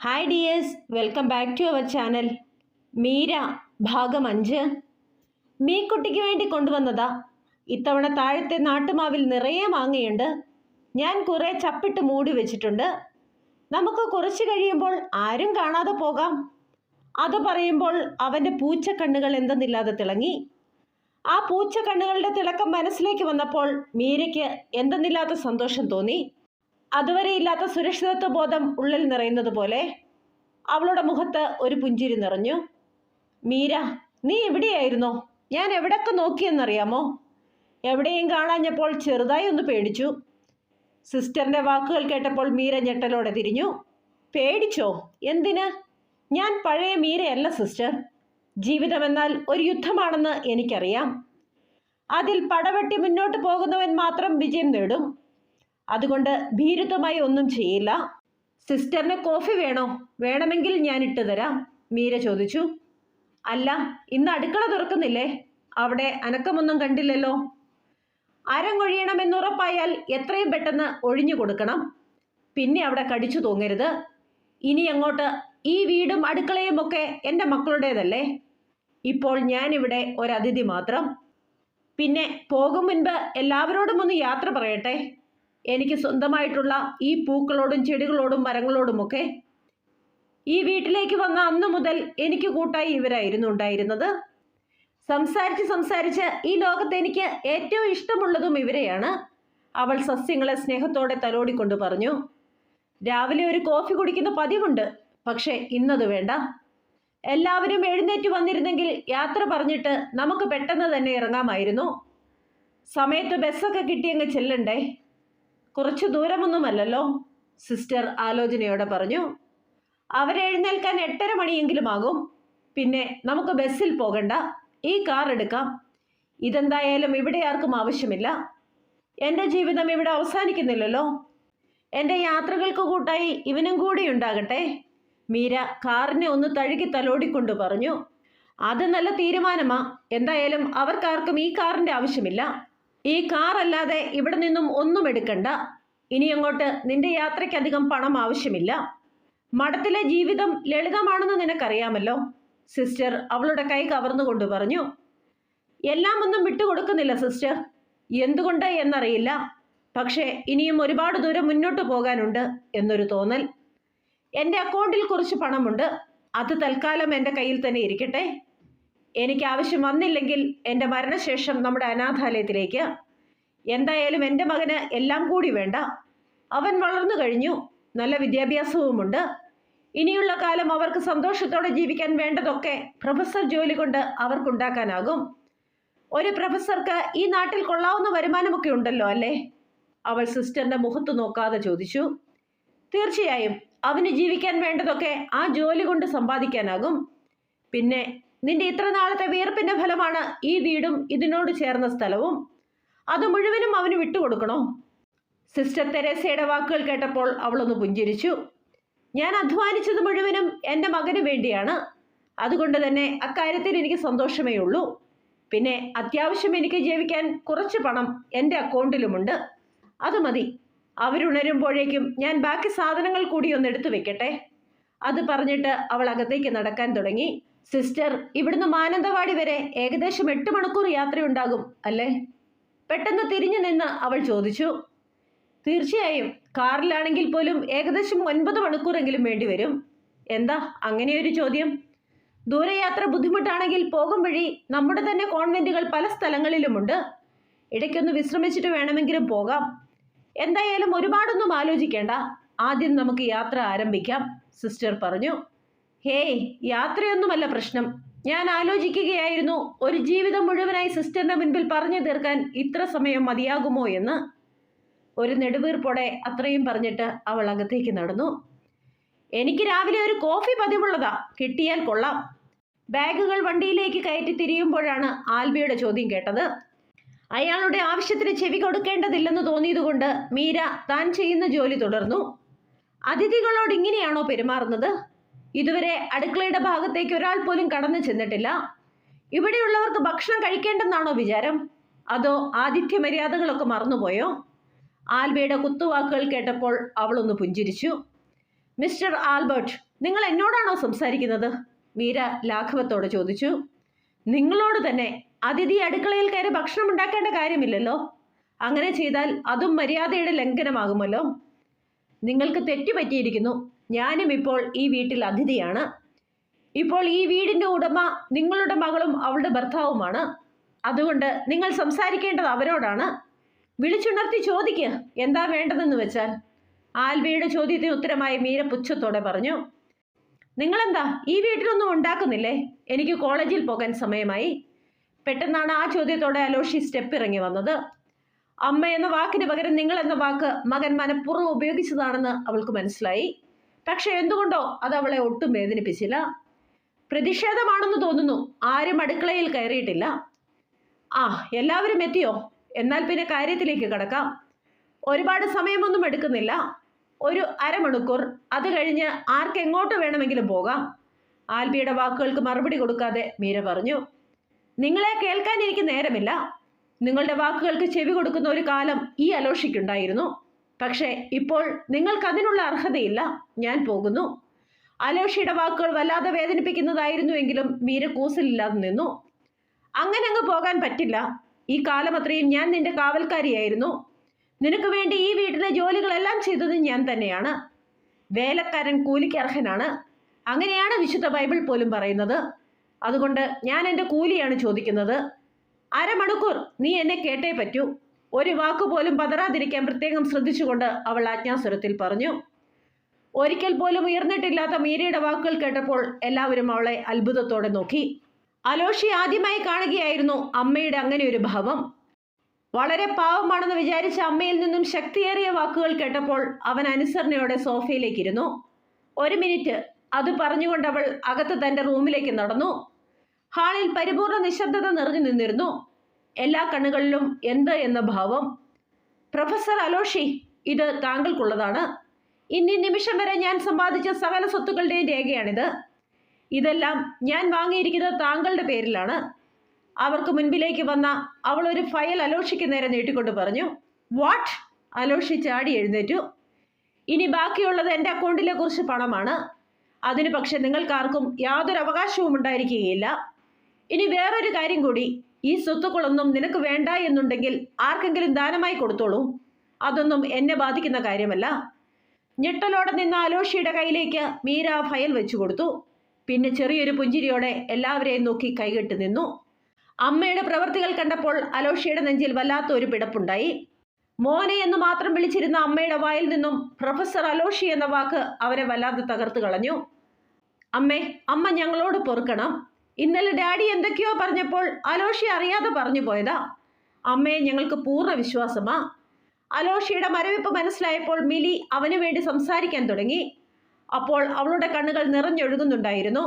Hi dears welcome back to our channel Meera ഭാഗം അഞ്ച്. മീക്കുട്ടിക്ക് വേണ്ടി കൊണ്ടുവന്നതാ. ഇത്തവണ താഴത്തെ നാട്ടുമാവിൽ നിറയെ മാങ്ങയുണ്ട്. ഞാൻ കുറേ ചപ്പിട്ട് മൂടി വെച്ചിട്ടുണ്ട്. നമുക്ക് കുറച്ച് കഴിയുമ്പോൾ ആരും കാണാതെ പോകാം. അത് പറയുമ്പോൾ അവന്റെ പൂച്ചക്കണ്ണുകൾ എന്തെന്നില്ലാതെ തിളങ്ങി. ആ പൂച്ചക്കണ്ണുകളുടെ തിളക്കം മനസ്സിലേക്ക് വന്നപ്പോൾ മീരയ്ക്ക് എന്തെന്നില്ലാത്ത സന്തോഷം തോന്നി. അതുവരെ ഇല്ലാത്ത സുരക്ഷിതത്വ ബോധം ഉള്ളിൽ നിറയുന്നത് പോലെ അവളുടെ മുഖത്ത് ഒരു പുഞ്ചിരി നിറഞ്ഞു. മീര നീ എവിടെയായിരുന്നോ? ഞാൻ എവിടൊക്കെ നോക്കിയെന്നറിയാമോ? എവിടെയും കാണാഞ്ഞപ്പോൾ ചെറുതായി ഒന്ന് പേടിച്ചു. സിസ്റ്ററിന്റെ വാക്കുകൾ കേട്ടപ്പോൾ മീര ഞെട്ടലോടെ തിരിഞ്ഞു. പേടിച്ചോ? എന്തിന്? ഞാൻ പഴയ മീരയല്ല സിസ്റ്റർ. ജീവിതമെന്നാൽ ഒരു യുദ്ധമാണെന്ന് എനിക്കറിയാം. അതിൽ പടവെട്ടി മുന്നോട്ട് പോകുന്നവൻ മാത്രം വിജയം നേടും. അതുകൊണ്ട് ഭീരുത്വമായി ഒന്നും ചെയ്യില്ല. സിസ്റ്ററിന് കോഫി വേണോ? വേണമെങ്കിൽ ഞാൻ ഇട്ട് തരാം മീര ചോദിച്ചു. അല്ല ഇന്ന് അടുക്കള തുറക്കുന്നില്ലേ? അവിടെ അനക്കമൊന്നും കണ്ടില്ലല്ലോ. അരങ്ങൊഴിയണമെന്നുറപ്പായാൽ എത്രയും പെട്ടെന്ന് ഒഴിഞ്ഞു കൊടുക്കണം. പിന്നെ അവിടെ കടിച്ചു തൂങ്ങരുത്. ഇനി അങ്ങോട്ട് ഈ വീടും അടുക്കളയും ഒക്കെ എന്റെ മക്കളുടേതല്ലേ? ഇപ്പോൾ ഞാനിവിടെ ഒരതിഥി മാത്രം. പിന്നെ പോകും മുൻപ് എല്ലാവരോടും ഒന്ന് യാത്ര പറയട്ടെ. എനിക്ക് സ്വന്തമായിട്ടുള്ള ഈ പൂക്കളോടും ചെടികളോടും മരങ്ങളോടുമൊക്കെ ഈ വീട്ടിലേക്ക് വന്ന അന്ന് മുതൽ എനിക്ക് കൂട്ടായി ഇവരായിരുന്നു ഉണ്ടായിരുന്നത്. സംസാരിച്ച് സംസാരിച്ച് ഈ ലോകത്ത് എനിക്ക് ഏറ്റവും ഇഷ്ടമുള്ളതും ഇവരെയാണ്. അവൾ സസ്യങ്ങളെ സ്നേഹത്തോടെ തലോടിക്കൊണ്ട് പറഞ്ഞു രാവിലെ ഒരു കോഫി കുടിക്കുന്ന പതിവുണ്ട് പക്ഷേ ഇന്നത് വേണ്ട. എല്ലാവരും എഴുന്നേറ്റ് വന്നിരുന്നെങ്കിൽ യാത്ര പറഞ്ഞിട്ട് നമുക്ക് പെട്ടെന്ന് തന്നെ ഇറങ്ങാമായിരുന്നു. സമയത്ത് ബസ്സൊക്കെ കിട്ടിയങ്ങ് ചെല്ലണ്ടേ? കുറച്ച് ദൂരമൊന്നുമല്ലല്ലോ? സിസ്റ്റർ ആലോചനയോടെ പറഞ്ഞു. അവരെഴുന്നേൽക്കാൻ എട്ടര മണിയെങ്കിലും ആകും പിന്നെ നമുക്ക് ബസ്സിൽ പോകണ്ട. ഈ കാർ എടുക്കാം. ഇതെന്തായാലും ഇവിടെ ആർക്കും ആവശ്യമില്ല. എന്റെ ജീവിതം ഇവിടെ അവസാനിക്കുന്നില്ലല്ലോ. എന്റെ യാത്രകൾക്ക് കൂട്ടായി ഇവനും കൂടി ഉണ്ടാകട്ടെ? മീര കാറിനെ ഒന്ന് തഴുകി തലോടിക്കൊണ്ട് പറഞ്ഞു. അത് നല്ല തീരുമാനമാ. എന്തായാലും അവർക്കാർക്കും ഈ കാറിന്റെ ആവശ്യമില്ല. ഈ കാർ അല്ലാതെ ഇവിടെ നിന്നും ഒന്നും എടുക്കണ്ട. ഇനി അങ്ങോട്ട് നിന്റെ യാത്രയ്ക്കധികം പണം ആവശ്യമില്ല. മഠത്തിലെ ജീവിതം ലളിതമാണെന്ന് നിനക്കറിയാമല്ലോ. സിസ്റ്റർ അവളുടെ കൈ കവർന്നുകൊണ്ട് പറഞ്ഞു എല്ലാം ഒന്നും വിട്ടുകൊടുക്കുന്നില്ല സിസ്റ്റർ. എന്തുകൊണ്ട് എന്നറിയില്ല. പക്ഷേ ഇനിയും ഒരുപാട് ദൂരം മുന്നോട്ട് പോകാനുണ്ട് എന്നൊരു തോന്നൽ. എന്റെ അക്കൗണ്ടിൽ കുറച്ച് പണമുണ്ട്. അത് തൽക്കാലം എന്റെ കയ്യിൽ തന്നെ ഇരിക്കട്ടെ. എനിക്ക് ആവശ്യം വന്നില്ലെങ്കിൽ എന്റെ മരണശേഷം നമ്മുടെ അനാഥാലയത്തിലേക്ക്. എന്തായാലും എന്റെ മകന് എല്ലാം കൂടി വേണ്ട. അവൻ വളർന്നു കഴിഞ്ഞു. നല്ല വിദ്യാഭ്യാസവുമുണ്ട്. ഇനിയുള്ള കാലം അവർക്ക് സന്തോഷത്തോടെ ജീവിക്കാൻ വേണ്ടതൊക്കെ പ്രൊഫസർ ജോലി കൊണ്ട് അവർക്കുണ്ടാക്കാനാകും. ഒരു പ്രൊഫസർക്ക് ഈ നാട്ടിൽ കൊള്ളാവുന്ന വരുമാനമൊക്കെ ഉണ്ടല്ലോ അല്ലേ? അവൾ സിസ്റ്ററിന്റെ മുഖത്ത് നോക്കാതെ ചോദിച്ചു. തീർച്ചയായും അവന് ജീവിക്കാൻ വേണ്ടതൊക്കെ ആ ജോലി കൊണ്ട് സമ്പാദിക്കാനാകും. പിന്നെ നിന്റെ ഇത്ര നാളത്തെ വിയർപ്പിന്റെ ഫലമാണ് ഈ വീടും ഇതിനോട് ചേർന്ന സ്ഥലവും. അത് മുഴുവനും അവന് വിട്ടുകൊടുക്കണോ? സിസ്റ്റർ തെരേസയുടെ വാക്കുകൾ കേട്ടപ്പോൾ അവളൊന്ന് പുഞ്ചിരിച്ചു. ഞാൻ അധ്വാനിച്ചത് മുഴുവനും എന്റെ മകന് വേണ്ടിയാണ്. അതുകൊണ്ട് തന്നെ അക്കാര്യത്തിൽ എനിക്ക് സന്തോഷമേ ഉള്ളൂ. പിന്നെ അത്യാവശ്യം എനിക്ക് ജീവിക്കാൻ കുറച്ച് പണം എന്റെ അക്കൗണ്ടിലുമുണ്ട്. അത് മതി. അവരുണരുമ്പോഴേക്കും ഞാൻ ബാക്കി സാധനങ്ങൾ കൂടി ഒന്ന് എടുത്തു വെക്കട്ടെ. അത് പറഞ്ഞിട്ട് അവൾ അകത്തേക്ക് നടക്കാൻ തുടങ്ങി. സിസ്റ്റർ ഇവിടുന്ന് മാനന്തവാടി വരെ ഏകദേശം എട്ട് മണിക്കൂർ യാത്രയുണ്ടാകും അല്ലേ? പെട്ടെന്ന് തിരിഞ്ഞു നിന്ന് അവൾ ചോദിച്ചു. തീർച്ചയായും കാറിലാണെങ്കിൽ പോലും ഏകദേശം ഒൻപത് മണിക്കൂറെങ്കിലും വേണ്ടി വരും. എന്താ അങ്ങനെയൊരു ചോദ്യം? ദൂരയാത്ര ബുദ്ധിമുട്ടാണെങ്കിൽ പോകും വഴി നമ്മുടെ തന്നെ കോൺവെന്റുകൾ പല സ്ഥലങ്ങളിലുമുണ്ട്. ഇടയ്ക്കൊന്ന് വിശ്രമിച്ചിട്ട് വേണമെങ്കിലും പോകാം. എന്തായാലും ഒരുപാടൊന്നും ആലോചിക്കേണ്ട. ആദ്യം നമുക്ക് യാത്ര ആരംഭിക്കാം സിസ്റ്റർ പറഞ്ഞു. ഹേയ് യാത്രയൊന്നുമല്ല പ്രശ്നം. ഞാൻ ആലോചിക്കുകയായിരുന്നു ഒരു ജീവിതം മുഴുവനായി സിസ്റ്ററിന്റെ മുൻപിൽ പറഞ്ഞു തീർക്കാൻ ഇത്ര സമയം മതിയാകുമോ എന്ന്. ഒരു നെടുവീർപ്പോടെ അത്രയും പറഞ്ഞിട്ട് അവൾ അകത്തേക്ക് നടന്നു. എനിക്ക് രാവിലെ ഒരു കോഫി പതിവുള്ളതാ കിട്ടിയാൽ കൊള്ളാം. ബാഗുകൾ വണ്ടിയിലേക്ക് കയറ്റി തിരിയുമ്പോഴാണ് ആൽബിയുടെ ചോദ്യം കേട്ടത്. അയാളുടെ ആവശ്യത്തിന് ചെവി കൊടുക്കേണ്ടതില്ലെന്ന് തോന്നിയതുകൊണ്ട് മീര താൻ ചെയ്യുന്ന ജോലി തുടർന്നു. അതിഥികളോട് ഇങ്ങനെയാണോ പെരുമാറുന്നത്? ഇതുവരെ അടുക്കളയുടെ ഭാഗത്തേക്ക് ഒരാൾ പോലും കടന്നു ചെന്നിട്ടില്ല. ഇവിടെയുള്ളവർക്ക് ഭക്ഷണം കഴിക്കേണ്ടെന്നാണോ വിചാരം? അതോ ആതിഥ്യ മര്യാദകളൊക്കെ മറന്നുപോയോ? ആൽബയുടെ കുത്തുവാക്കുകൾ കേട്ടപ്പോൾ അവളൊന്ന് പുഞ്ചിരിച്ചു. മിസ്റ്റർ ആൽബർട്ട് നിങ്ങൾ എന്നോടാണോ സംസാരിക്കുന്നത്? മീര ലാഘവത്തോട് ചോദിച്ചു. നിങ്ങളോട് തന്നെ അതിഥി അടുക്കളയിൽ കയറി ഭക്ഷണം ഉണ്ടാക്കേണ്ട കാര്യമില്ലല്ലോ. അങ്ങനെ ചെയ്താൽ അതും മര്യാദയുടെ ലംഘനമാകുമല്ലോ. നിങ്ങൾക്ക് തെറ്റുപറ്റിയിരിക്കുന്നു ഞാനും ഇപ്പോൾ ഈ വീട്ടിൽ അതിഥിയാണ്. ഇപ്പോൾ ഈ വീടിന്റെ ഉടമ നിങ്ങളുടെ മകളും അവളുടെ ഭർത്താവുമാണ്. അതുകൊണ്ട് നിങ്ങൾ സംസാരിക്കേണ്ടത് അവരോടാണ്. വിളിച്ചുണർത്തി ചോദിക്കുക എന്താ വേണ്ടതെന്ന് വെച്ചാൽ. ആൽബിയുടെ ചോദ്യത്തിന് ഉത്തരമായി മീര പുച്ഛത്തോടെ പറഞ്ഞു നിങ്ങളെന്താ ഈ വീട്ടിലൊന്നും ഉണ്ടാക്കുന്നില്ലേ? എനിക്ക് കോളേജിൽ പോകാൻ സമയമായി. പെട്ടെന്നാണ് ആ ചോദ്യത്തോടെ അലോഷി സ്റ്റെപ്പ് ഇറങ്ങി വന്നത്. അമ്മ എന്ന വാക്കിന് പകരം നിങ്ങൾ എന്ന വാക്ക് മകൻ മനഃപൂർവം ഉപയോഗിച്ചതാണെന്ന് അവൾക്ക് മനസ്സിലായി. പക്ഷെ എന്തുകൊണ്ടോ അത് അവളെ ഒട്ടും വേദനിപ്പിച്ചില്ല. പ്രതിഷേധമാണെന്ന് തോന്നുന്നു ആരും അടുക്കളയിൽ കയറിയിട്ടില്ല. ആ എല്ലാവരും എത്തിയോ? എന്നാൽ പിന്നെ കാര്യത്തിലേക്ക് കടക്കാം. ഒരുപാട് സമയമൊന്നും എടുക്കുന്നില്ല. ഒരു അരമണിക്കൂർ. അത് കഴിഞ്ഞ് ആർക്കെങ്ങോട്ട് വേണമെങ്കിലും പോകാം. ആൽബിയുടെ വാക്കുകൾക്ക് മറുപടി കൊടുക്കാതെ മീര പറഞ്ഞു നിങ്ങളെ കേൾക്കാൻ എനിക്ക് നേരമില്ല. നിങ്ങളുടെ വാക്കുകൾക്ക് ചെവി കൊടുക്കുന്ന ഒരു കാലം ഈ അലോഷിക്കുണ്ടായിരുന്നു പക്ഷേ ഇപ്പോൾ നിങ്ങൾക്കതിനുള്ള അർഹതയില്ല. ഞാൻ പോകുന്നു. അലോഷിയുടെ വാക്കുകൾ വല്ലാതെ വേദനിപ്പിക്കുന്നതായിരുന്നുവെങ്കിലും മീര കൂസലില്ലാതെ നിന്നു. അങ്ങനെ അങ്ങ് പോകാൻ പറ്റില്ല. ഈ കാലം അത്രയും ഞാൻ നിന്റെ കാവൽക്കാരിയായിരുന്നു. നിനക്ക് വേണ്ടി ഈ വീട്ടിലെ ജോലികളെല്ലാം ചെയ്തത് ഞാൻ തന്നെയാണ്. വേലക്കാരൻ കൂലിക്ക് അർഹനാണ്. അങ്ങനെയാണ് വിശുദ്ധ ബൈബിൾ പോലും പറയുന്നത്. അതുകൊണ്ട് ഞാൻ എന്റെ കൂലിയാണ് ചോദിക്കുന്നത്. അരമണിക്കൂർ നീ എന്നെ കേട്ടേ പറ്റൂ. ഒരു വാക്കുപോലും പതറാതിരിക്കാൻ പ്രത്യേകം ശ്രദ്ധിച്ചുകൊണ്ട് അവൾ ആജ്ഞാസ്വരത്തിൽ പറഞ്ഞു. ഒരിക്കൽ പോലും ഉയർന്നിട്ടില്ലാത്ത മീരയുടെ വാക്കുകൾ കേട്ടപ്പോൾ എല്ലാവരും അവളെ അത്ഭുതത്തോടെ നോക്കി. അലോഷി ആദ്യമായി കാണുകയായിരുന്നു അമ്മയുടെ അങ്ങനെ ഒരു ഭാവം. വളരെ പാവമാണെന്ന് വിചാരിച്ച അമ്മയിൽ നിന്നും ശക്തിയേറിയ വാക്കുകൾ കേട്ടപ്പോൾ അവൻ അനുസരണയോടെ സോഫയിലേക്കിരുന്നു ഒരു മിനിറ്റ് അത് പറഞ്ഞുകൊണ്ട് അവൾ അകത്ത് തന്റെ റൂമിലേക്ക് നടന്നു. ഹാളിൽ പരിപൂർണ നിശബ്ദത നിറഞ്ഞു നിന്നിരുന്നു. എല്ലാ കണ്ണുകളിലും എന്ത് എന്ന ഭാവം. പ്രൊഫസർ അലോഷി ഇത് താങ്കൾക്കുള്ളതാണ്. ഇനി നിമിഷം വരെ ഞാൻ സമ്പാദിച്ച സകല സ്വത്തുക്കളുടെയും രേഖയാണിത്. ഇതെല്ലാം ഞാൻ വാങ്ങിയിരിക്കുന്നത് താങ്കളുടെ പേരിലാണ്. അവർക്ക് മുൻപിലേക്ക് വന്ന അവൾ ഒരു ഫയൽ അലോഷിക്ക് നേരെ നീട്ടിക്കൊണ്ട് പറഞ്ഞു വാട്ട്? അലോഷി ചാടി എഴുന്നേറ്റു. ഇനി ബാക്കിയുള്ളത് എന്റെ അക്കൗണ്ടിലെ കുറിച്ച് പണമാണ്. അതിനു പക്ഷെ നിങ്ങൾക്കാർക്കും യാതൊരു അവകാശവും ഉണ്ടായിരിക്കുകയില്ല ഇനി വേറൊരു കാര്യം കൂടി. ഈ സ്വത്തുക്കളൊന്നും നിനക്ക് വേണ്ട എന്നുണ്ടെങ്കിൽ ആർക്കെങ്കിലും ദാനമായി കൊടുത്തോളൂ. അതൊന്നും എന്നെ ബാധിക്കുന്ന കാര്യമല്ല. ഞെട്ടലോടെ നിന്ന അലോഷിയുടെ കയ്യിലേക്ക് മീര ഫയൽ വെച്ചു കൊടുത്തു. പിന്നെ ചെറിയൊരു പുഞ്ചിരിയോടെ എല്ലാവരെയും നോക്കി കൈകെട്ട് നിന്നു. അമ്മയുടെ പ്രവൃത്തികൾ കണ്ടപ്പോൾ അലോഷിയുടെ നെഞ്ചിൽ വല്ലാത്ത ഒരു പിടപ്പുണ്ടായി. മോനെ എന്ന് മാത്രം വിളിച്ചിരുന്ന അമ്മയുടെ വായിൽ നിന്നും പ്രൊഫസർ അലോഷി എന്ന വാക്ക് അവരെ വല്ലാതെ തകർത്ത് കളഞ്ഞു. അമ്മേ അമ്മ ഞങ്ങളോട് പൊറുക്കണം. ഇന്നലെ ഡാഡി എന്തൊക്കെയോ പറഞ്ഞപ്പോൾ അലോഷി അറിയാതെ പറഞ്ഞു പോയതാ. അമ്മയെ ഞങ്ങൾക്ക് പൂർണ വിശ്വാസമാ. അലോഷിയുടെ മരവിപ്പ് മനസ്സിലായപ്പോൾ മിലി അവനു വേണ്ടി സംസാരിക്കാൻ തുടങ്ങി. അപ്പോൾ അവളുടെ കണ്ണുകൾ നിറഞ്ഞൊഴുകുന്നുണ്ടായിരുന്നു.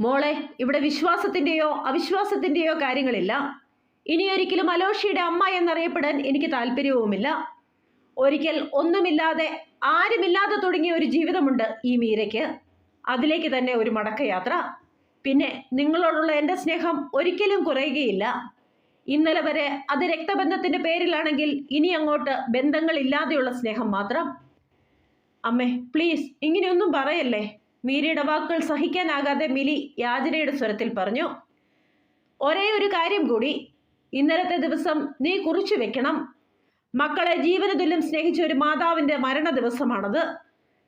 മോളെ ഇവിടെ വിശ്വാസത്തിന്റെയോ അവിശ്വാസത്തിന്റെയോ കാര്യങ്ങളില്ല. ഇനിയൊരിക്കലും അലോഷിയുടെ അമ്മ എന്നറിയപ്പെടാൻ എനിക്ക് താല്പര്യവുമില്ല. ഒരിക്കൽ ഒന്നുമില്ലാതെ ആരുമില്ലാതെ തുടങ്ങിയ ഒരു ജീവിതമുണ്ട് ഈ മീരയ്ക്ക്. അതിലേക്ക് തന്നെ ഒരു മടക്കയാത്ര. പിന്നെ നിങ്ങളോടുള്ള എന്റെ സ്നേഹം ഒരിക്കലും കുറയുകയില്ല. ഇന്നലെ വരെ അത് രക്തബന്ധത്തിന്റെ പേരിലാണെങ്കിൽ ഇനി അങ്ങോട്ട് ബന്ധങ്ങളില്ലാതെയുള്ള സ്നേഹം മാത്രം. അമ്മേ പ്ലീസ് ഇങ്ങനെയൊന്നും പറയല്ലേ? മീരയുടെ വാക്കുകൾ സഹിക്കാനാകാതെ മിലി യാചനയുടെ സ്വരത്തിൽ പറഞ്ഞു ഒരേ ഒരു കാര്യം കൂടി. ഇന്നലത്തെ ദിവസം നീ കുറിച്ചു വെക്കണം. മക്കളെ ജീവനതുല്യം സ്നേഹിച്ച ഒരു മാതാവിന്റെ മരണ ദിവസമാണത്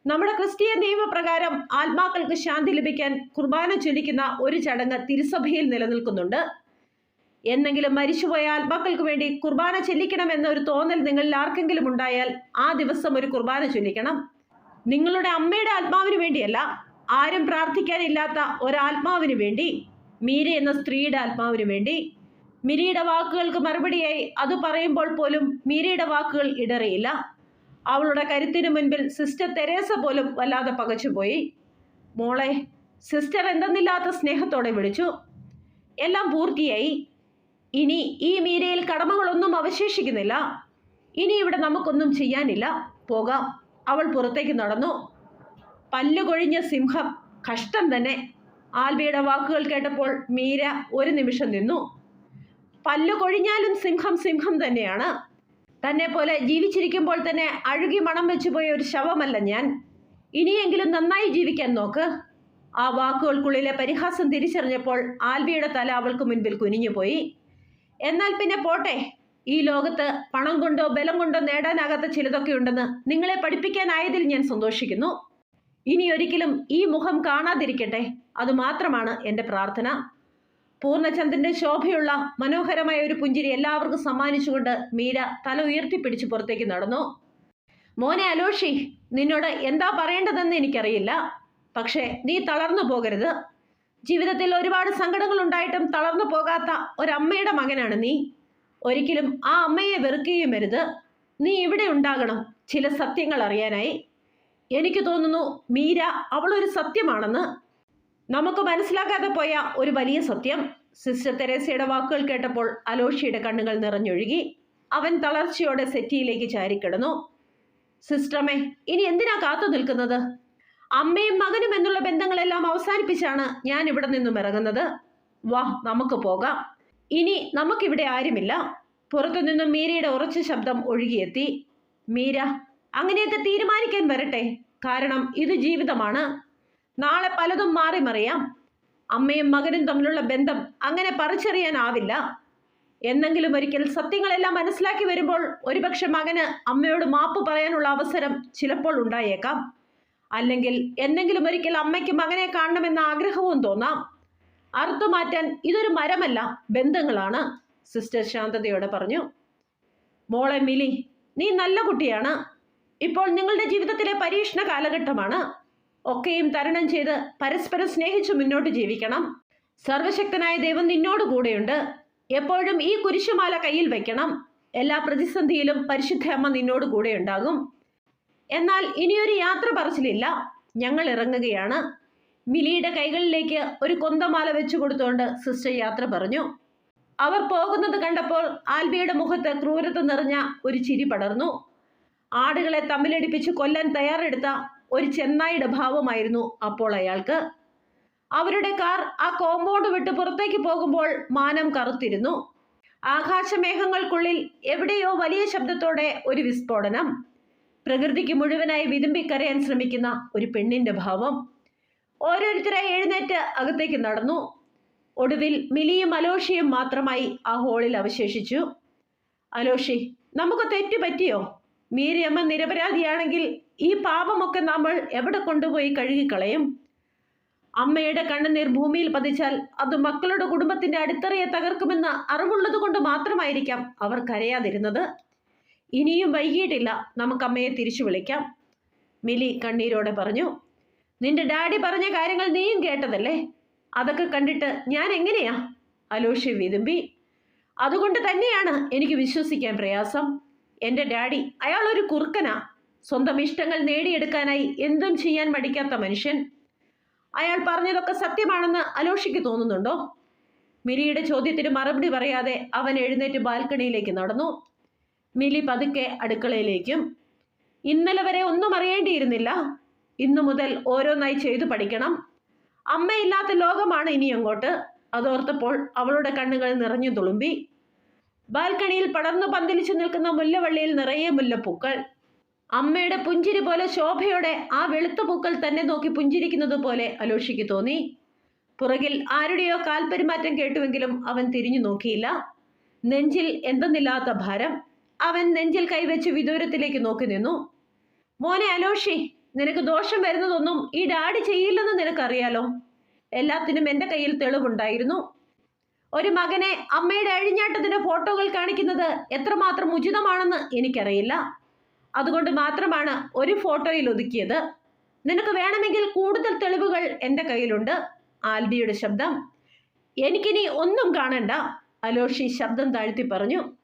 നമ്മുടെ ക്രിസ്തീയ നിയമപ്രകാരം ആത്മാക്കൾക്ക് ശാന്തി ലഭിക്കാൻ കുർബാന ചൊല്ലിക്കുന്ന ഒരു ചടങ്ങ് തിരുസഭയിൽ നിലനിൽക്കുന്നുണ്ട്. എന്നെങ്കിലും മരിച്ചുപോയ ആത്മാക്കൾക്ക് വേണ്ടി കുർബാന ചൊല്ലിക്കണമെന്ന ഒരു തോന്നൽ നിങ്ങളിൽ ആർക്കെങ്കിലും ഉണ്ടായാൽ ആ ദിവസം ഒരു കുർബാന ചൊല്ലിക്കണം. നിങ്ങളുടെ അമ്മയുടെ ആത്മാവിന് വേണ്ടിയല്ല ആരും പ്രാർത്ഥിക്കാനില്ലാത്ത ഒരാത്മാവിന് വേണ്ടി മീര എന്ന സ്ത്രീയുടെ ആത്മാവിന് വേണ്ടി. മിരിയുടെ വാക്കുകൾക്ക് മറുപടിയായി അത് പറയുമ്പോൾ പോലും മീരയുടെ വാക്കുകൾ ഇടറിയില്ല. അവളുടെ കരുത്തിന് മുൻപിൽ സിസ്റ്റർ തെരേസ പോലും വല്ലാതെ പകച്ചുപോയി. മോളെ സിസ്റ്റർ എന്തെന്നില്ലാത്ത സ്നേഹത്തോടെ വിളിച്ചു. എല്ലാം പൂർത്തിയായി. ഇനി ഈ മീരയിൽ കടമകളൊന്നും അവശേഷിക്കുന്നില്ല. ഇനി ഇവിടെ നമുക്കൊന്നും ചെയ്യാനില്ല. പോകാം. അവൾ പുറത്തേക്ക് നടന്നു. പല്ലുകൊഴിഞ്ഞ സിംഹം കഷ്ടം തന്നെ. ആൽബിയുടെ വാക്കുകൾ കേട്ടപ്പോൾ മീര ഒരു നിമിഷം നിന്നു. പല്ലു കൊഴിഞ്ഞാലും സിംഹം സിംഹം തന്നെയാണ്. തന്നെ പോലെ ജീവിച്ചിരിക്കുമ്പോൾ തന്നെ അഴുകി മണം വെച്ചുപോയ ഒരു ശവമല്ല ഞാൻ. ഇനിയെങ്കിലും നന്നായി ജീവിക്കാൻ നോക്ക്. ആ വാക്കുകൾക്കുള്ളിലെ പരിഹാസം തിരിച്ചറിഞ്ഞപ്പോൾ ആൽബിയുടെ തല അവൾക്ക് മുൻപിൽ കുനിഞ്ഞുപോയി. എന്നാൽ പിന്നെ പോട്ടെ. ഈ ലോകത്ത് പണം കൊണ്ടോ ബലം കൊണ്ടോ നേടാനാകാത്ത ചിലതൊക്കെ ഉണ്ടെന്ന് നിങ്ങളെ പഠിപ്പിക്കാനായതിൽ ഞാൻ സന്തോഷിക്കുന്നു. ഇനി ഒരിക്കലും ഈ മുഖം കാണാതിരിക്കട്ടെ. അതുമാത്രമാണ് എന്റെ പ്രാർത്ഥന. പൂർണചന്ദ്രന്റെ ശോഭയുള്ള മനോഹരമായ ഒരു പുഞ്ചിരി എല്ലാവർക്കും സമ്മാനിച്ചുകൊണ്ട് മീര തല ഉയർത്തിപ്പിടിച്ച് പുറത്തേക്ക് നടന്നു. മോനെ അലോഷി നിന്നോട് എന്താ പറയേണ്ടതെന്ന് എനിക്കറിയില്ല. പക്ഷേ നീ തളർന്നു പോകരുത്. ജീവിതത്തിൽ ഒരുപാട് സങ്കടങ്ങൾ ഉണ്ടായിട്ടും തളർന്നു പോകാത്ത ഒരമ്മയുടെ മകനാണ് നീ. ഒരിക്കലും ആ അമ്മയെ വെറുക്കുകയും വരുത് നീ ഇവിടെ ഉണ്ടാകണം ചില സത്യങ്ങൾ അറിയാനായി. എനിക്ക് തോന്നുന്നു മീര അവളൊരു സത്യമാണെന്ന്. നമുക്ക് മനസ്സിലാക്കാതെ പോയ ഒരു വലിയ സത്യം. സിസ്റ്റർ തെരേസയുടെ വാക്കുകൾ കേട്ടപ്പോൾ അലോഷിയുടെ കണ്ണുകൾ നിറഞ്ഞൊഴുകി. അവൻ തളർച്ചയോടെ സെറ്റിയിലേക്ക് ചാരിക്കിടന്നു. സിസ്റ്ററമ്മേ ഇനി എന്തിനാ കാത്തു നിൽക്കുന്നത്? അമ്മയും മകനും എന്നുള്ള ബന്ധങ്ങളെല്ലാം അവസാനിപ്പിച്ചാണ് ഞാൻ ഇവിടെ നിന്നും ഇറങ്ങുന്നത്. വാ നമുക്ക് പോകാം. ഇനി നമുക്കിവിടെ ആരുമില്ല. പുറത്തു നിന്നും മീരയുടെ ഉറച്ച ശബ്ദം ഒഴുകിയെത്തി. മീര അങ്ങനെയൊക്കെ തീരുമാനിക്കാൻ വരട്ടെ. കാരണം ഇത് ജീവിതമാണ്. നാളെ പലതും മാറി മറിയാം. അമ്മയും മകനും തമ്മിലുള്ള ബന്ധം അങ്ങനെ പറിച്ചറിയാനാവില്ല. എന്നെങ്കിലും ഒരിക്കൽ സത്യങ്ങളെല്ലാം മനസ്സിലാക്കി വരുമ്പോൾ ഒരുപക്ഷെ മകന് അമ്മയോട് മാപ്പ് പറയാനുള്ള അവസരം ചിലപ്പോൾ ഉണ്ടായേക്കാം. അല്ലെങ്കിൽ എന്നെങ്കിലും ഒരിക്കൽ അമ്മയ്ക്ക് മകനെ കാണണമെന്ന ആഗ്രഹവും തോന്നാം. അറുത്തുമാറ്റാൻ ഇതൊരു മരമല്ല ബന്ധങ്ങളാണ് സിസ്റ്റർ ശാന്തതയോടെ പറഞ്ഞു. മോളെ മിലി നീ നല്ല കുട്ടിയാണ്. ഇപ്പോൾ നിങ്ങളുടെ ജീവിതത്തിലെ പരീക്ഷണ കാലഘട്ടമാണ്. ഒക്കെയും തരണം ചെയ്ത് പരസ്പരം സ്നേഹിച്ചു മുന്നോട്ട് ജീവിക്കണം. സർവശക്തനായ ദൈവം നിന്നോട് കൂടെയുണ്ട്. എപ്പോഴും ഈ കുരിശുമാല കയ്യിൽ വെക്കണം. എല്ലാ പ്രതിസന്ധിയിലും പരിശുദ്ധ അമ്മ നിന്നോട് കൂടെ ഉണ്ടാകും. എന്നാൽ ഇനിയൊരു യാത്ര പറച്ചിലില്ല. ഞങ്ങൾ ഇറങ്ങുകയാണ്. മിലിയുടെ കൈകളിലേക്ക് ഒരു കൊന്തമാല വെച്ചു കൊടുത്തുകൊണ്ട് സിസ്റ്റർ യാത്ര പറഞ്ഞു. അവർ പോകുന്നത് കണ്ടപ്പോൾ ആൽബിയുടെ മുഖത്ത് ക്രൂരത നിറഞ്ഞ ഒരു ചിരി പടർന്നു. ആടുകളെ തമ്മിലടിപ്പിച്ച് കൊല്ലാൻ തയ്യാറെടുത്ത ഒരു ചെന്നായിയുടെ ഭാവമായിരുന്നു അപ്പോൾ അയാൾക്ക്. അവരുടെ കാർ ആ കോമ്പൗണ്ട് വിട്ട് പുറത്തേക്ക് പോകുമ്പോൾ മാനം കറുത്തിരുന്നു. ആകാശമേഘങ്ങൾക്കുള്ളിൽ എവിടെയോ വലിയ ശബ്ദത്തോടെ ഒരു വിസ്ഫോടനം. പ്രകൃതിക്ക് മുഴുവനായി വിതുമ്പിക്കരയാൻ ശ്രമിക്കുന്ന ഒരു പെണ്ണിന്റെ ഭാവം. ഓരോരുത്തരായി എഴുന്നേറ്റ് അകത്തേക്ക് നടന്നു. ഒടുവിൽ മിലിയും അലോഷിയും മാത്രമായി ആ ഹോളിൽ അവശേഷിച്ചു. അലോഷി നമുക്ക് തെറ്റു പറ്റിയോ? മീരിയമ്മ നിരപരാധിയാണെങ്കിൽ ഈ പാപമൊക്കെ നമ്മൾ എവിടെ കൊണ്ടുപോയി കഴുകിക്കളയും? അമ്മയുടെ കണ്ണുനീർ ഭൂമിയിൽ പതിച്ചാൽ അത് മക്കളുടെ കുടുംബത്തിന്റെ അടിത്തറയെ തകർക്കുമെന്ന് അറിവുള്ളത് കൊണ്ട് മാത്രമായിരിക്കാം അവർ കരയാതിരുന്നത്. ഇനിയും വൈകിയിട്ടില്ല. നമുക്ക് അമ്മയെ തിരിച്ചു വിളിക്കാം. മിലി കണ്ണീരോടെ പറഞ്ഞു നിന്റെ ഡാഡി പറഞ്ഞ കാര്യങ്ങൾ നീയും കേട്ടതല്ലേ? അതൊക്കെ കണ്ടിട്ട് ഞാൻ എങ്ങനെയാ? അലോഷി വിതുമ്പി അതുകൊണ്ട് തന്നെയാണ് എനിക്ക് വിശ്വസിക്കാൻ പ്രയാസം. എന്റെ ഡാഡി അയാൾ ഒരു കുറുക്കനാ. സ്വന്തം ഇഷ്ടങ്ങൾ നേടിയെടുക്കാനായി എന്തും ചെയ്യാൻ മടിക്കാത്ത മനുഷ്യൻ. അയാൾ പറഞ്ഞതൊക്കെ സത്യമാണെന്ന് അലോഷിക്ക് തോന്നുന്നുണ്ടോ? മിലിയുടെ ചോദ്യത്തിന് മറുപടി പറയാതെ അവൻ എഴുന്നേറ്റ് ബാൽക്കണിയിലേക്ക് നടന്നു. മിലി പതുക്കെ അടുക്കളയിലേക്കും. ഇന്നലെ വരെ ഒന്നും അറിയേണ്ടിയിരുന്നില്ല. ഇന്നു മുതൽ ഓരോന്നായി ചെയ്തു പഠിക്കണം. അമ്മയില്ലാത്ത ലോകമാണ് ഇനി അങ്ങോട്ട്. അതോർത്തപ്പോൾ അവളുടെ കണ്ണുകൾ നിറഞ്ഞു തുളുമ്പി. ബാൽക്കണിയിൽ പടർന്നു പന്തലിച്ചു നിൽക്കുന്ന മുല്ലവള്ളിയിൽ നിറയെ മുല്ലപ്പൂക്കൾ. അമ്മയുടെ പുഞ്ചിരി പോലെ ശോഭയോടെ ആ വെളുത്ത പൂക്കൾ തന്നെ നോക്കി പുഞ്ചിരിക്കുന്നത് പോലെ അലോഷിക്ക് തോന്നി. പുറകിൽ ആരുടെയോ കാൽപെരുമാറ്റം കേട്ടുവെങ്കിലും അവൻ തിരിഞ്ഞു നോക്കിയില്ല. നെഞ്ചിൽ എന്തെന്നില്ലാത്ത ഭാരം. അവൻ നെഞ്ചിൽ കൈവച്ച് വിദൂരത്തിലേക്ക് നോക്കി നിന്നു. മോനെ അലോഷി നിനക്ക് ദോഷം വരുന്നതൊന്നും ഈ ഡാഡി ചെയ്യില്ലെന്ന് നിനക്കറിയാലോ? എല്ലാത്തിനും എന്റെ കയ്യിൽ തെളിവുണ്ടായിരുന്നു. ഒരു മകനെ അമ്മയുടെ അഴിഞ്ഞാട്ടത്തിന്റെ ഫോട്ടോകൾ കാണിക്കുന്നത് എത്രമാത്രം ഉചിതമാണെന്ന് എനിക്കറിയില്ല. അതുകൊണ്ട് മാത്രമാണ് ഒരു ഫോട്ടോയിൽ ഒതുക്കിയത്. നിനക്ക് വേണമെങ്കിൽ കൂടുതൽ തെളിവുകൾ എന്റെ കയ്യിലുണ്ട്. ആൽബിയുടെ ശബ്ദം. എനിക്കിനി ഒന്നും കാണണ്ട അലോഷി ശബ്ദം താഴ്ത്തി പറഞ്ഞു.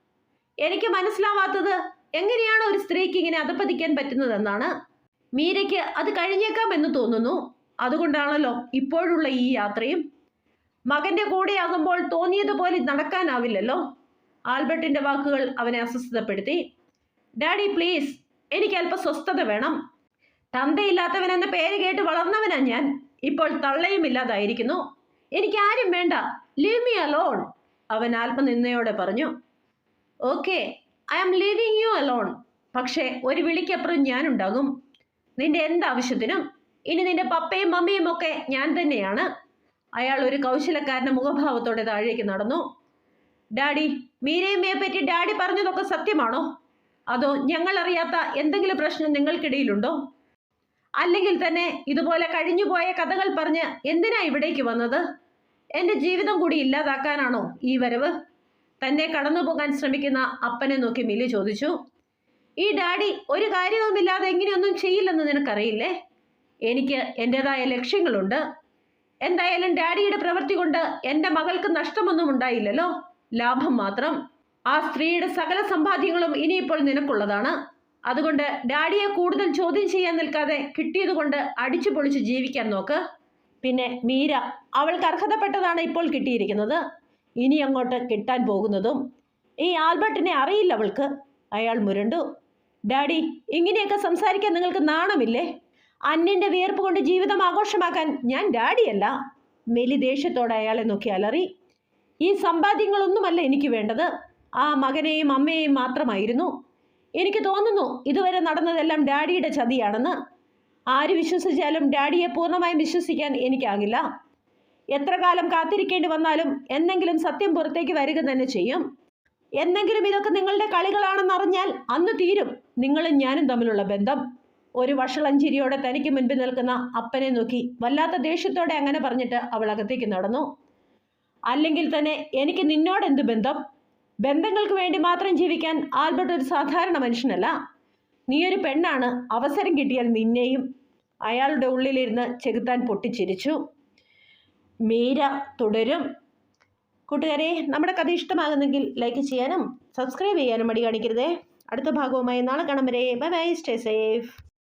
എനിക്ക് മനസ്സിലാവാത്തത് എങ്ങനെയാണ് ഒരു സ്ത്രീക്ക് ഇങ്ങനെ അതപ്പതിക്കാൻ പറ്റുന്നതെന്നാണ്. മീരയ്ക്ക് അത് കഴിഞ്ഞേക്കാം എന്ന് തോന്നുന്നു. അതുകൊണ്ടാണല്ലോ ഇപ്പോഴുള്ള ഈ യാത്രയും. മകന്റെ കൂടെയാകുമ്പോൾ തോന്നിയതുപോലെ നടക്കാനാവില്ലല്ലോ? ആൽബർട്ടിന്റെ വാക്കുകൾ അവനെ അസ്വസ്ഥതപ്പെടുത്തി. ഡാഡി പ്ലീസ് എനിക്ക് അല്പം സ്വസ്ഥത വേണം. തന്തയില്ലാത്തവൻ എന്ന പേര് കേട്ട് വളർന്നവനാ ഞാൻ. ഇപ്പോൾ തള്ളയും ഇല്ലാതായിരിക്കുന്നു എനിക്ക് ആരും വേണ്ട. ലീവ് മീ അലോൺ അവൻ ആത്മനിന്ദയോടെ പറഞ്ഞു. Okay I am leaving you alone പക്ഷേ ഒരു വിളിക്കപ്പുറം ഞാനുണ്ടാകും. നിന്റെ എന്താവശ്യത്തിനും? ഇനി നിന്റെ പപ്പയും മമ്മിയും ഒക്കെ ഞാൻ തന്നെയാണ്. അയാൾ ഒരു കൗശലക്കാരന്റെ മുഖഭാവത്തോടെ താഴേക്ക് നടന്നു. ഡാഡി മീരയമ്മയെ പറ്റി ഡാഡി പറഞ്ഞതൊക്കെ സത്യമാണോ? അതോ ഞങ്ങൾ അറിയാത്ത എന്തെങ്കിലും പ്രശ്നം നിങ്ങൾക്കിടയിലുണ്ടോ? അല്ലെങ്കിൽ തന്നെ ഇതുപോലെ കഴിഞ്ഞുപോയ കഥകൾ പറഞ്ഞ് എന്തിനാ ഇവിടേക്ക് വന്നത്? എന്റെ ജീവിതം കൂടി ഇല്ലാതാക്കാനാണോ ഈ വരവ്? തന്നെ കടന്നു പോകാൻ ശ്രമിക്കുന്ന അപ്പനെ നോക്കി മിലി ചോദിച്ചു. ഈ ഡാഡി ഒരു കാര്യവുമില്ലാതെ എങ്ങനെയൊന്നും ചെയ്യില്ലെന്ന് നിനക്കറിയില്ലേ? എനിക്ക് എന്റെതായ ലക്ഷ്യങ്ങളുണ്ട്. എന്തായാലും ഡാഡിയുടെ പ്രവൃത്തി കൊണ്ട് എന്റെ മകൾക്ക് നഷ്ടമൊന്നും ഉണ്ടായില്ലല്ലോ. ലാഭം മാത്രം. ആ സ്ത്രീയുടെ സകല സമ്പാദ്യങ്ങളും ഇനിയിപ്പോൾ നിനക്കുള്ളതാണ്. അതുകൊണ്ട് ഡാഡിയെ കൂടുതൽ ചോദ്യം ചെയ്യാൻ നിൽക്കാതെ കിട്ടിയതുകൊണ്ട് അടിച്ചു പൊളിച്ച് ജീവിക്കാൻ നോക്ക്. പിന്നെ മീര അവൾക്ക് അർഹതപ്പെട്ടതാണ് ഇപ്പോൾ കിട്ടിയിരിക്കുന്നത്. ഇനി അങ്ങോട്ട് കിട്ടാൻ പോകുന്നതും. ഈ ആൽബർട്ടിനെ അറിയില്ല അവൾക്ക്. അയാൾ മുരണ്ടു. ഡാഡി ഇങ്ങനെയൊക്കെ സംസാരിക്കാൻ നിങ്ങൾക്ക് നാണമില്ലേ? അന്യന്റെ വിയർപ്പ് കൊണ്ട് ജീവിതം ആഘോഷമാക്കാൻ ഞാൻ ഡാഡിയല്ല. മെലി ദേഷ്യത്തോടെ അയാളെ നോക്കി അലറി. ഈ സമ്പാദ്യങ്ങളൊന്നുമല്ല എനിക്ക് വേണ്ടത്. ആ മകനെയും അമ്മയെയും മാത്രമായിരുന്നു. എനിക്ക് തോന്നുന്നു ഇതുവരെ നടന്നതെല്ലാം ഡാഡിയുടെ ചതിയാണെന്ന്. ആര് വിശ്വസിച്ചാലും ഡാഡിയെ പൂർണമായും വിശ്വസിക്കാൻ എനിക്കാകില്ല. എത്ര കാലം കാത്തിരിക്കേണ്ടി വന്നാലും എന്നെങ്കിലും സത്യം പുറത്തേക്ക് വരിക തന്നെ ചെയ്യും. എന്നെങ്കിലും ഇതൊക്കെ നിങ്ങളുടെ കളികളാണെന്നറിഞ്ഞാൽ അന്ന് തീരും നിങ്ങളും ഞാനും തമ്മിലുള്ള ബന്ധം. ഒരു വഷളഞ്ചിരിയോടെ തനിക്ക് മുൻപിൽ നിൽക്കുന്ന അപ്പനെ നോക്കി വല്ലാത്ത ദേഷ്യത്തോടെ അങ്ങനെ പറഞ്ഞിട്ട് അവൾ അകത്തേക്ക് നടന്നു. അല്ലെങ്കിൽ തന്നെ എനിക്ക് നിന്നോട് എന്ത് ബന്ധം? ബന്ധങ്ങൾക്ക് വേണ്ടി മാത്രം ജീവിക്കാൻ ആൽബർട്ട് ഒരു സാധാരണ മനുഷ്യനല്ല. നീ ഒരു പെണ്ണാണ് അവസരം കിട്ടിയാൽ നിന്നെയും അയാളുടെ ഉള്ളിലിരുന്ന് ചെകുത്താൻ പൊട്ടിച്ചിരിച്ചു. മീര തുടരും. കൂട്ടുകാരെ നമ്മുടെ കഥ ഇഷ്ടമാകുന്നെങ്കിൽ ലൈക്ക് ചെയ്യാനും സബ്സ്ക്രൈബ് ചെയ്യാനും മടി കാണിക്കരുതേ. അടുത്ത ഭാഗവുമായി നാളെ കാണാൻ വരെ. Bye bye. Stay safe.